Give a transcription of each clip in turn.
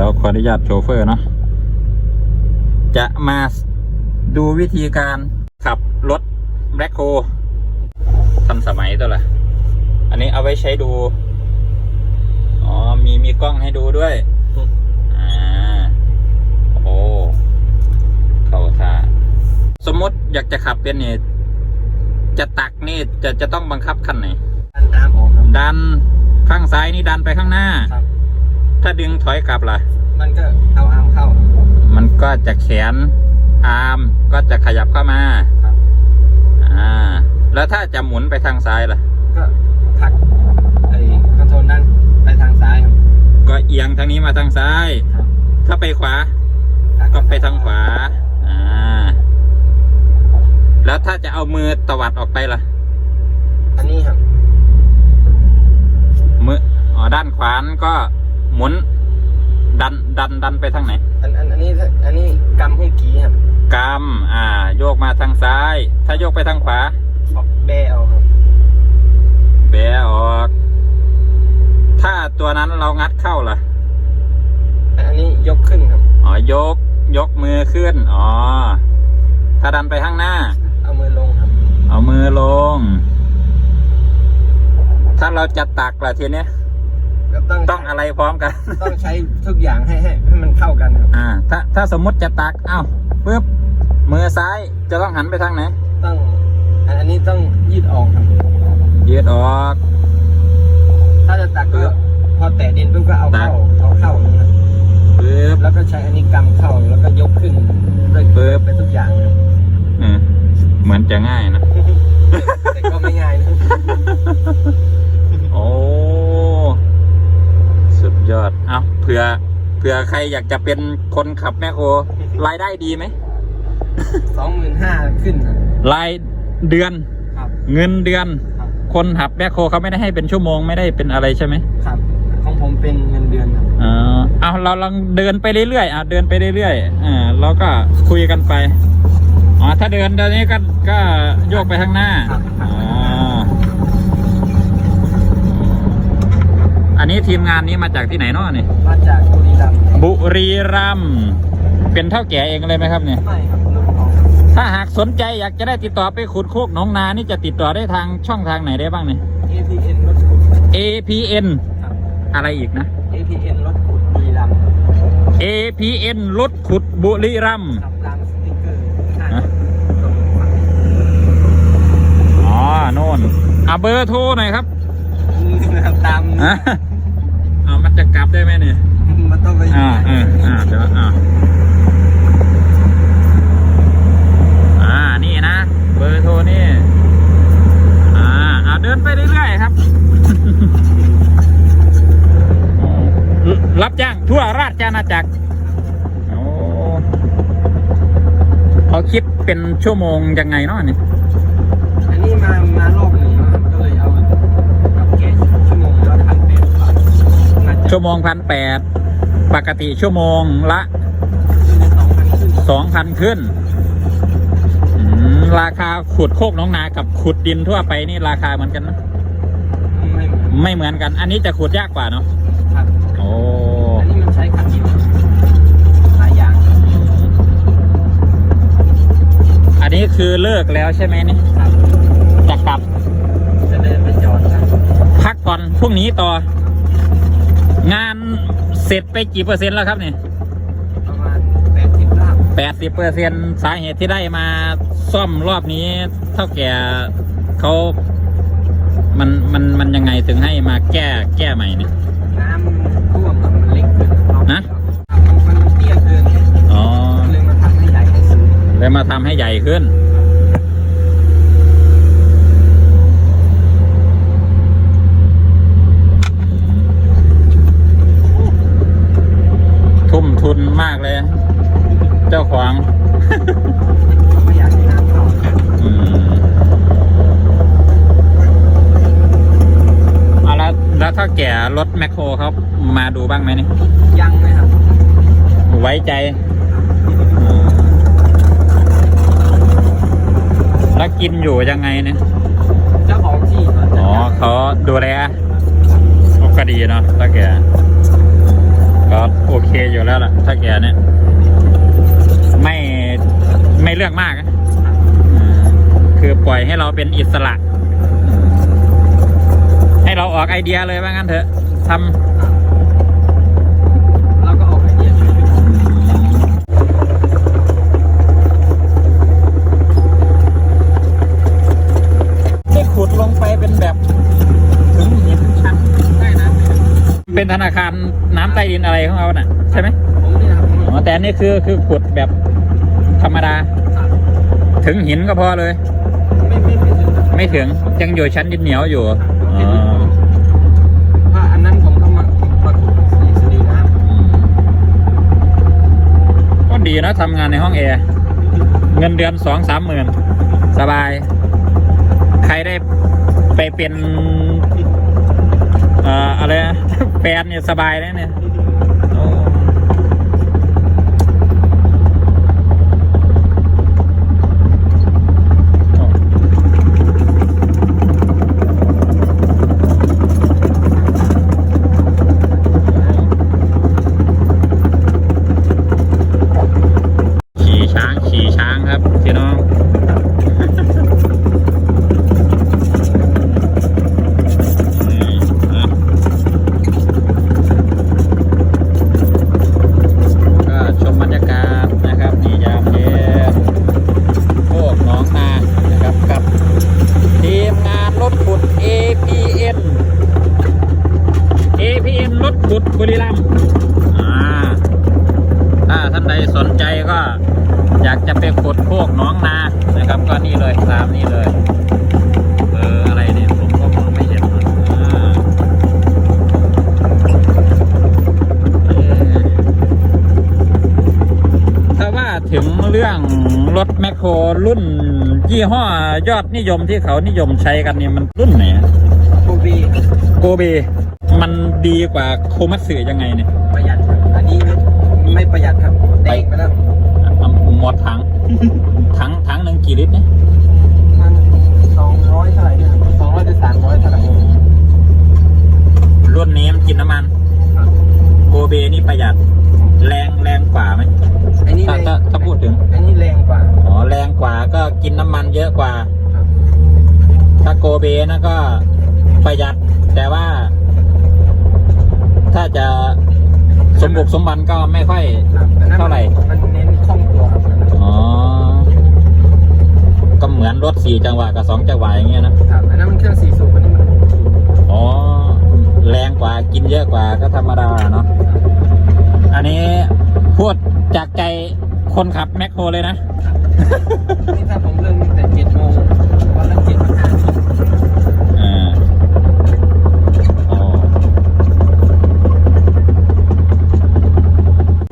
ดี๋ยวขออนุญาตโชเฟอร์เนาะจะมาดูวิธีการขับรถแบล็คโฮทันสมัยตัวละอันนี้เอาไว้ใช้ดู อ๋อ มีมีกล้องให้ดูด้วย อ่า โอ้เข้าท่าสมมติอยากจะขับเป็นเนี่ยจะตักนี่จะจะต้องบังคับคันไหนอันตามออกครับดันข้างซ้ายนี่ดันไปข้างหน้า ครับ ถ้าดึงถอยกลับล่ะ มันก็เอาอาร์มเข้า มันก็จะแขนอาร์มก็จะขยับเข้ามาครับ อ่า แล้วถ้าจะหมุนไปทางซ้ายล่ะ ก็ผลักไอ้คอนโทรลนั่นไปทางซ้ายครับก็เอียงทางนี้มาทางซ้ายครับถ้าไปขวาผลัก็ไปทางขวา อ่า แล้วถ้าจะเอามือตวัดออกไปล่ะ อันนี้ครับ มืออ๋อด้านขวานก็ หมุน ดันดันดันไปทางไหน อันอันอันนี้อันนี้กำหุ้งกี้ครับกำอ่า โยกมาทางซ้าย ถ้าโยกไปทางขวาออกแบเอาครับแบะออก ถ้าตัวนั้นเรางัดเข้าล่ะ อันนี้ยกขึ้นครับ อ๋อยก ยกมือขึ้น อ๋อ ถ้าดันไปข้างหน้า เอามือลงครับ เอามือลง ถ้าเราจะตักล่ะทีเนี้ย ก็ต้องต้องอะไรพร้อมกัน ต้องใช้ทุกอย่างให้ให้ให้มันเข้ากันครับอ่า ถ้าถ้าสมมุติจะตักเอ้าปึ๊บมือซ้ายจะต้องหันไปทางไหนต้องอันอันนี้ต้องยืดออกครับ ยืดออก ถ้าจะตักก็พอแตะดินปุ๊บก็เอาตักเข้าเอาเข้าอย่างนี้ครับปึ๊บแล้วก็ใช้อันนี้กำเข้าแล้วก็ยกขึ้นด้วยปึ๊บไปทุกอย่างครับเออเหมือนจะง่ายนะ แต่ก็ไม่ง่ายนะ โอ้ สุดยอด เอาเผื่อ เผื่อใครอยากจะเป็นคนขับแมคโครรายได้ดีไหมสองหมื่นห้าขึ้นครับรายเดือนครับเงินเดือน ครับคนขับแมคโครเขาไม่ได้ให้เป็นชั่วโมงไม่ได้เป็นอะไรใช่ไหมครับ ของผมเป็นเงินเดือนครับเออเอาเราลองเดินไปเรื่อยๆอะเดินไปเรื่อยๆอ่าเราก็คุยกันไปอ๋อถ้าเดินตอนนี้ก็ก็โยกไปข้างหน้าครับอ๋อ อั นนี้ทีมงานนี้มาจากที่ไหนเนาะนี่มาจากบุรีรัมย์บุรีรัมย์เป็นเท่าแก่เองเลยไหมครับเนี่ยไม่ครับลูกของถ้าหากสนใจอยากจะได้ติดต่อไปขุดโคกหนองนานี่จะติดต่อได้ทางช่องทางไหนได้บ้างเนี่ย APN รถขุด APN ครับ อะไรอีกนะ APN รถขุดบุรีรัมย์ APN รถขุดบุรีรัมย์ครับตามสติ๊กเกอร์ข้างฮะตรงฝั่งอ๋อโน่นอะเบอร์โทรหน่อยครับนะครับตาม อะ เอามันจะกลับได้ไหมเนี่ย มันต้องไปอ่าอ่าอ่าเดี๋ยวอ่าอ่า นี่นะ เบอร์โทรนี่ อ่าอ่าเดินไปเรื่อยๆครับ รับจ้างทั่วราชอาณาจักรโอ้เขาคิดเป็นชั่วโมงยังไงเนาะนี่ อันนี้มามารอบหนึ่งนะครับก็เลยเอากับแกะชั่วโมงละพันแปดบาทน่าจะ ชั่วโมงพันแปดปกติชั่วโมงละสองพันขึ้นสองพันขึ้นอืมราคาขุดโคกน้องนากับขุดดินทั่วไปนี่ราคาเหมือนกันนะไม่เหมือนไม่เหมือนกัน อันนี้จะขุดยากกว่าเนาะครับโอ้อันนี้มันใช้ขัดดินหลายอย่าง อันนี้คือเลิกแล้วใช่ไหมนี่ครับจะกลับ จะเดินไปจอดครับพักผ่อนพรุ่งนี้ต่อ งานเสร็จไปกี่เปอร์เซ็นต์แล้วครับเนี่ยประมาณแปดสิบลาบแปดสิบเปอร์เซ็นสาเหตุที่ได้มาซ่อมรอบนี้ เท่าแก่เขามันมันมันยังไงถึงให้มาแก้แก้ใหม่เนี่ยน้ำท่วมอะมันเล็กเกินรอบนะมันมันเตี้ยเกินอ๋อเลยมาทำให้ใหญ่ให้สูงเลยมาทำให้ใหญ่ขึ้น ทุ่มทุนมากเลย เจ้าของ ไม่อยากให้น้ำเข้า อืมเอา แล้วแล้วถ้าแก่รถแมคโครเขามาดูบ้างไหมนี่ยังไหมครับ ไว้ใจอืมแล้วกินอยู่ยังไงเนี่ยเจ้าของที่ก่อนจะอ๋อเขาดูแลก็ดีเนาะถ้าแกก็โอเคอยู่แล้วล่ะถ้าแกเนี่ยไม่ไม่เรื่องมากนะอ่าคือปล่อยให้เราเป็นอิสระให้เรา ออกไอเดียเลยว่างั้นเถอะทำเราก็ออกไอเดียช่วยๆที่ขุดลงไปเป็นแบบ ถึงหินชันได้นะเป็นธนาคารน้ำใต้ดินอะไรของเขาน่ะ ใช่ไหมผมนี่นะครับอ๋อแต่อันนี่คือคือขุดแบบธรรมดา ถึงหินก็พอเลย ไม่ไม่ไม่ถึงครับไม่ถึงยังอยู่ชั้นดินเหนียวอยู่อ๋อ ว่าอันนั้นผมต้องมาประกบสีสดีน้ำ ก็ ดีนะทำงานในห้องแอร์เงินเดือนสองสามหมื่นสบาย ใครได้ไปเป็น เอ่ออะไรนะแฟนเนี่ยสบายแล้เนี่ยโอ้โอ้ขี่ช้างขี่ช้างครับพี่น้อง เลยตามนี่เลยเอออะไรเนี่ยผมก็มองไม่เห็นอ่าเอ่อถ้าว่าถึงเรื่องรถแมคโครรุ่นยี่ห้อยอดนิยมที่เขานิยมใช้กันเนี่ยมันรุ่นไหนอะโคบีโกเบมันดีกว่าโคมัตสึยังไงเนี่ยประหยัดครับอันนี้ไม่ประหยัดครับเด้งไปแล้วเอาหมดถังถังถังหนึ่งกี่ลิตรเนี่ย มันสองร้อยเท่าไหร่ เนี่ยสองร้อยหรือสามร้อยเท่าไหร่รุ่นนี้มันกินน้ำมันครับโกเบนี่ประหยัดแรงแรงกว่าไหมอันนี้ถ้าแรงถ้าถ้าพูดถึง อันนี้แรงกว่า อ๋อแรงกว่าก็กินน้ำมันเยอะกว่าครับถ้าโกเบนะก็ประหยัด แต่ว่า ถ้าจะสมบุกสมบันก็ไม่ค่อยครับอันนั้นเท่าไหร่ มันเน้นคล่องตัวครับ อ๋อ ก็ เหมือนรถสี่จังหวะกับสองจังหวะอย่างเงี้ยนะครับอันนั้นมันเครื่องสี่สูบอันนี้มันอ๋อแรงกว่ากินเยอะกว่าก็ธรรมดาเนาะอันนี้พูดจากใจคนขับแมคโครเลยนะนี่ถ้าผมเริ่มตั้งแต่เจ็ดโมงวันละเจ็ดพันห้า อ่าอ๋อ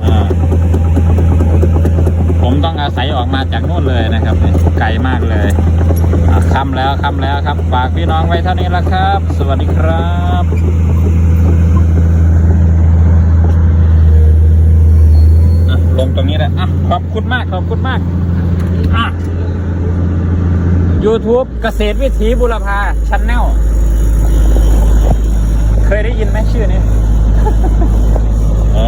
อ่าผมต้อง ออกมาจากนู่นเลยนะครับเนี่ยไกลมากเลยค่ำแล้วค่ำแล้วครับฝากพี่น้องไว้เท่านี้ละครับ สวัสดีครับอะลงตรงนี้แหละอะขอบคุณมาก ขอบคุณมากอะ YouTube เกษตรวิถีบุรพาชันแนลเคยได้ยินไหมชื่อนี้ อ๋อ